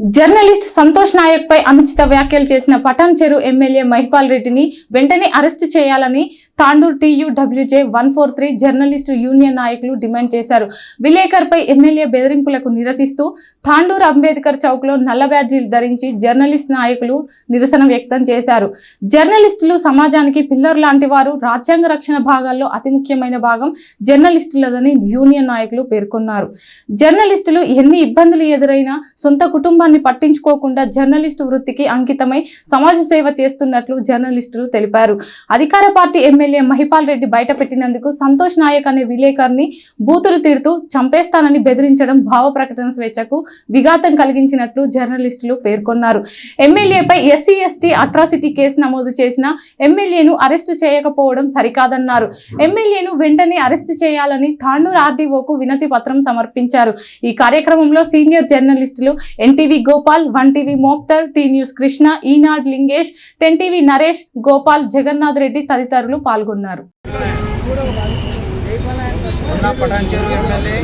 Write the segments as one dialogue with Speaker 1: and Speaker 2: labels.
Speaker 1: Journalist Santosh Naik పై అనుచిత వ్యాఖ్యలు చేసిన పటాన్ చెరు ఎమ్మెల్యే మహిపాల్ రెడ్డిని వెంటనే అరెస్ట్ చేయాలని Tandur TUWJ one four three journalist union నాయకులు డిమాండ్ చేశారు. విలేకర్ పై ఎమ్మెల్యే బెదిరింపులకు నిరసిస్తూ తాండూర్ అంబేద్కర్ చౌక్లో నల్ల బ్యాడ్జీలు ధరించి జర్నలిస్ట్ నాయకులు నిరసన వ్యక్తం చేశారు. జర్నలిస్టులు సమాజానికి పిల్లర్ లాంటి వారు రాజ్యాంగ రక్షణ భాగాల్లో అతి ముఖ్యమైన భాగం జర్నలిస్టులదని యూనియన్ నాయకులు పేర్కొన్నారు. జర్నలిస్టులు ఎన్ని ఇబ్బందులు ఎదురైనా సొంత కుటుంబాన్ని పట్టించుకోకుండా జర్నలిస్టు వృత్తికి అంకితమై సమాజ సేవ చేస్తున్నట్లు జర్నలిస్టులు తెలిపారు. అధికార పార్టీ ఎమ్మెల్యే మహిపాల్ రెడ్డి బయటపెట్టినందుకు సంతోష్ నాయక్ అనే విలేకరిని బూతులు తిడుతూ చంపేస్తానని బెదిరించడం భావ ప్రకటన స్వేచ్ఛకు విఘాతం కలిగించినట్లు జర్నలిస్టులు పేర్కొన్నారు. ఎమ్మెల్యేపై ఎస్సీ ఎస్టీ అట్రాసిటీ కేసు నమోదు చేసిన ఎమ్మెల్యేను అరెస్టు చేయకపోవడం సరికాదన్నారు. ఎమ్మెల్యేను వెంటనే అరెస్టు చేయాలని తాండూర్ ఆర్డీఓకు వినతి పత్రం సమర్పించారు. ఈ కార్యక్రమంలో సీనియర్ జర్నలిస్టులు NTV Gopal one TV Moktar T news Krishna Eenadu Lingesh ten TV Naresh Gopal Jagannath Reddy తదితరులు పాల్గొన్నారు.
Speaker 2: ఉన్న పటాన్చేరు ఎమ్మెల్యే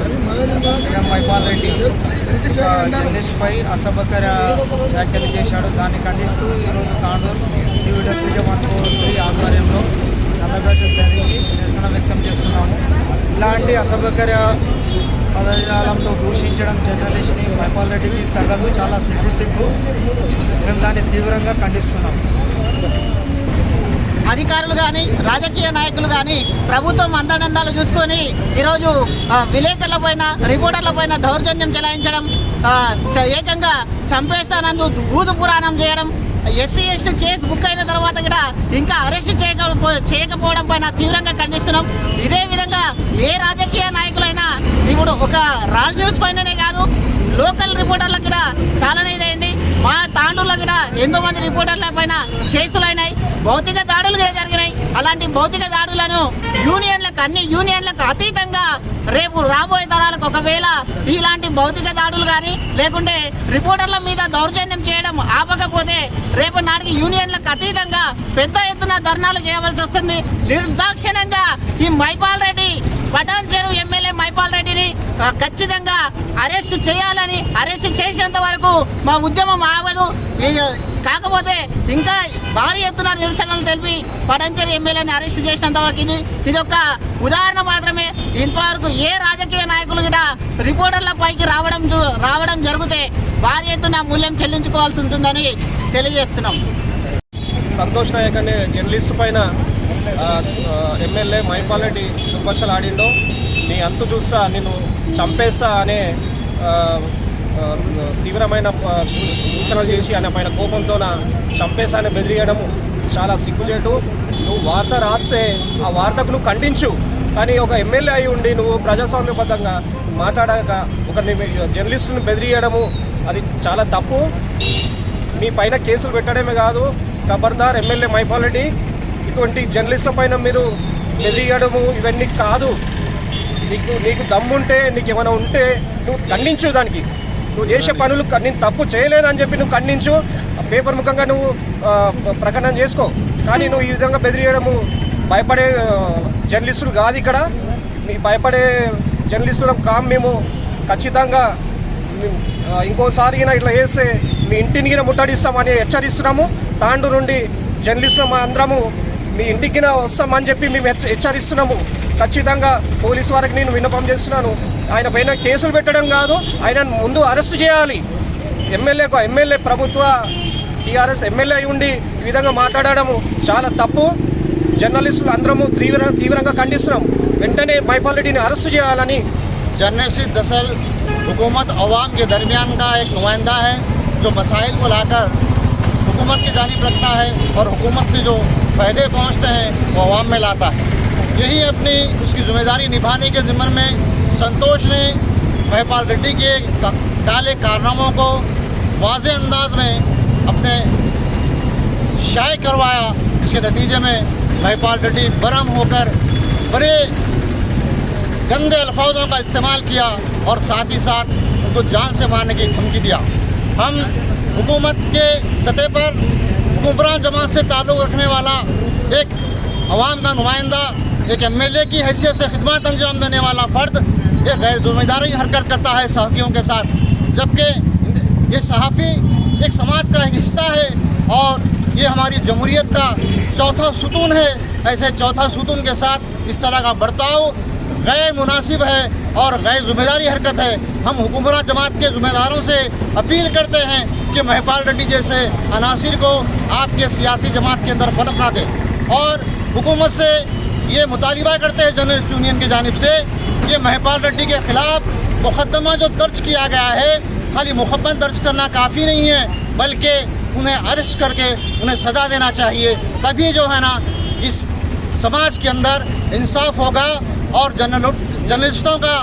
Speaker 2: సీఎం మైపాల్ రెడ్డి జర్నలిస్ట్పై అసభ్యకర వ్యాఖ్యలు చేశాడు. దాన్ని ఖండిస్తూ ఈరోజు Tandur TVWJ one four three ఆధ్వర్యంలో నల్లగడ్డలు ధరించి నిరసన వ్యక్తం చేస్తున్నాము. ఇలాంటి అసభ్యకర పదజాలంతో దూషించడం జర్నలిస్ట్ని మైపాల్ రెడ్డికి తగ్గదు చాలా సిగ్గు సిగ్గు. మేము దాన్ని తీవ్రంగా ఖండిస్తున్నాము.
Speaker 3: అధికారులు కానీ రాజకీయ నాయకులు కానీ ప్రభుత్వం అందనందాలు చూసుకొని ఈరోజు విలేకరుల పైన రిపోర్టర్ల పైన దౌర్జన్యం చెలాయించడం ఏకంగా చంపేస్తానంటూ భూత పురాణం చేయడం ఎస్సీ ఎస్టీ కేసు బుక్ అయిన తర్వాత కూడా ఇంకా అరెస్ట్ చేయకపో చేయకపోవడం పైన తీవ్రంగా ఖండిస్తున్నాం. ఇదే విధంగా ఏ రాజకీయ నాయకులైనా ఇప్పుడు ఒక రాజ్ న్యూస్ పైననే కాదు లోకల్ రిపోర్టర్లకు కూడా చాలానే ఇదైంది. మా తాండూరులో కూడా ఎంతో మంది రిపోర్టర్ల పైన కేసులు అయినాయి. భౌతిక దాడులు కూడా జరిగినాయి. అలాంటి భౌతిక దాడులను యూనియన్లకు అన్ని యూనియన్లకు అతీతంగా రేపు రాబోయే తరాలకు ఒకవేళ ఇలాంటి భౌతిక దాడులు కానీ లేకుంటే రిపోర్టర్ల మీద దౌర్జన్యం చేయడం ఆపకపోతే రేపు నాటికి యూనియన్లకు అతీతంగా పెద్ద ఎత్తున ధర్నాలు చేయవలసి వస్తుంది. నిర్దాక్షిణ్యంగా ఈ మైపాల్ రెడ్డి పటాన్ చెరువు ఎమ్మెల్యే మైపాల్ రెడ్డిని ఖచ్చితంగా అరెస్ట్ చేయాలని అరెస్ట్ మా ఉద్యమం ఆగదు. కాకపోతే ఇంకా భారీ ఎత్తున నిరసనలు తెలిపి పటంచెరు ఎమ్మెల్యేని అరెస్ట్ చేసినంత వరకు ఇది ఇది ఒక ఉదాహరణ మాత్రమే. ఇంతవరకు ఏ రాజకీయ నాయకులు కూడా రిపోర్టర్ల పైకి రావడం రావడం జరిగితే భారీ ఎత్తున మూల్యం చెల్లించుకోవాల్సి ఉంటుందని తెలియజేస్తున్నాం.
Speaker 4: సంతోష్ నాయక్ అనే జర్నలిస్ట్ పైన ఎమ్మెల్యే మహిపాల్ రెడ్డి విమర్శలు ఆడిండో నీ అంతు చూస్తా నేను చంపేస్తా అనే తీవ్రమైన దూషణలు సూచనలు చేసి ఆయన పైన కోపంతో చంపేశాన్ని బెదిరియడము చాలా సిగ్గుచేటు. నువ్వు వార్త రాస్తే ఆ వార్తకు నువ్వు ఖండించు. కానీ ఒక ఎమ్మెల్యే అయి ఉండి నువ్వు ప్రజాస్వామ్యబద్ధంగా మాట్లాడాక ఒక జర్నలిస్టును బెదిరియడము అది చాలా తప్పు. మీ పైన కేసులు పెట్టడమే కాదు ఖబర్దార్ ఎమ్మెల్యే మైపాలిటీ ఇటువంటి జర్నలిస్టుల పైన మీరు బెదిరియడము ఇవన్నీ కాదు. నీకు నీకు దమ్ముంటే నీకు ఏమైనా ఉంటే నువ్వు ఖండించు దానికి. నువ్వు చేసే పనులు నేను తప్పు చేయలేనని చెప్పి నువ్వు ఖండించు. పేపర్ ముఖంగా నువ్వు ప్రకటన చేసుకో. కానీ నువ్వు ఈ విధంగా బెదిరియడము భయపడే జర్నలిస్టులు కాదు ఇక్కడ. మీ భయపడే జర్నలిస్టులం కాం మేము ఖచ్చితంగా ఇంకోసారి ఇట్లా చేస్తే మీ ఇంటిని గిన ముట్టడిస్తామని హెచ్చరిస్తున్నాము. తాండు నుండి జర్నలిస్టులు మా అందరము మీ ఇంటికి వస్తామని చెప్పి మేము హెచ్చరిస్తున్నాము. ఖచ్చితంగా పోలీసు వారికి నేను విన్నపం చేస్తున్నాను ఆయన పైన కేసులు పెట్టడం కాదు ఆయన ముందు అరెస్ట్ చేయాలి ఎమ్మెల్యేకు ఎమ్మెల్యే ప్రభుత్వ టీఆర్ఎస్ ఎమ్మెల్యే అయి ఉండి ఈ విధంగా మాట్లాడడము చాలా తప్పు జర్నలిస్టులు అందరము తీవ్ర తీవ్రంగా ఖండిస్తున్నాం వెంటనే మైపాల్ రెడ్డిని అరెస్ట్ చేయాలని
Speaker 5: जर्नलिस्ट दरअसल हुकूमत अवाम के दरमियान का एक नुमाइंदा है जो मसाइल को लाकर हुकूमत की जानिब रखता है और हुकूमत से जो फ़ायदे पहुँचते हैं वो अवाम में लाता है یہی اپنی اس کی ذمہ داری نبھانے کے ذمن میں سنتوش نے ویپال ریڈی کے ڈالے کارناموں کو واضح انداز میں اپنے شائع کروایا۔ اس کے نتیجے میں ویپال ریڈی برہم ہو کر بڑے گندے الفاظوں کا استعمال کیا اور ساتھ ہی ساتھ ان کو جان سے مارنے کی دھمکی دیا۔ ہم حکومت کے سطح پر حکمران جماعت سے تعلق رکھنے والا ایک عوام کا نمائندہ ایک ایم ایل اے کی حیثیت سے خدمات انجام دینے والا فرد یہ غیر ذمہ داری حرکت کرتا ہے صحافیوں کے ساتھ، جبکہ یہ صحافی ایک سماج کا حصہ ہے اور یہ ہماری جمہوریت کا چوتھا ستون ہے۔ ایسے چوتھا ستون کے ساتھ اس طرح کا برتاؤ غیر مناسب ہے اور غیر ذمہ داری حرکت ہے۔ ہم حکمراں جماعت کے ذمہ داروں سے اپیل کرتے ہیں کہ مہپال ریڈی جیسے عناصر کو آپ کے سیاسی جماعت کے اندر پنپنا نہ دیں اور حکومت سے یہ مطالبہ کرتے ہیں جرنلسٹ یونین کی جانب سے یہ مہپال ریڈی کے خلاف مقدمہ جو درج کیا گیا ہے، خالی مقدمہ درج کرنا کافی نہیں ہے، بلکہ انہیں عرش کر کے انہیں سزا دینا چاہیے۔ تبھی جو ہے نا، اس سماج کے اندر انصاف ہوگا اور جرنل جرنلسٹوں کا